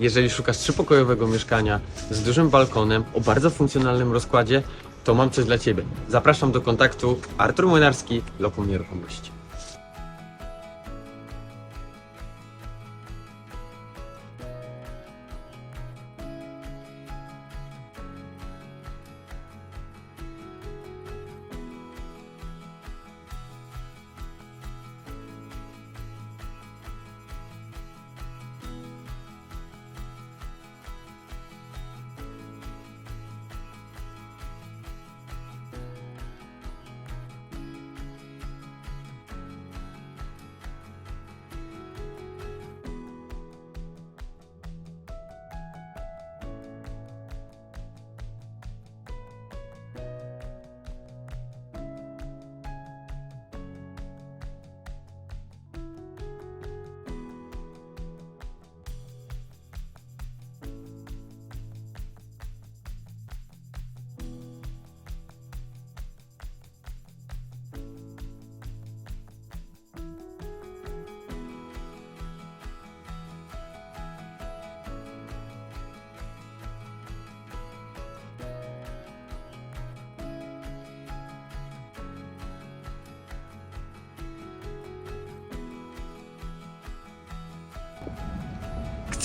Jeżeli szukasz trzypokojowego mieszkania z dużym balkonem o bardzo funkcjonalnym rozkładzie, to mam coś dla Ciebie. Zapraszam do kontaktu Artur Młynarski, Lokum Nieruchomości.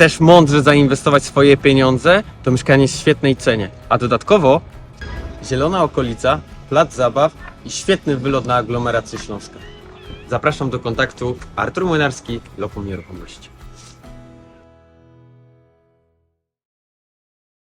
Chcesz mądrze zainwestować swoje pieniądze, to mieszkanie jest w świetnej cenie. A dodatkowo zielona okolica, plac zabaw i świetny wylot na aglomerację śląska. Zapraszam do kontaktu Artur Młynarski, Lokum Nieruchomości.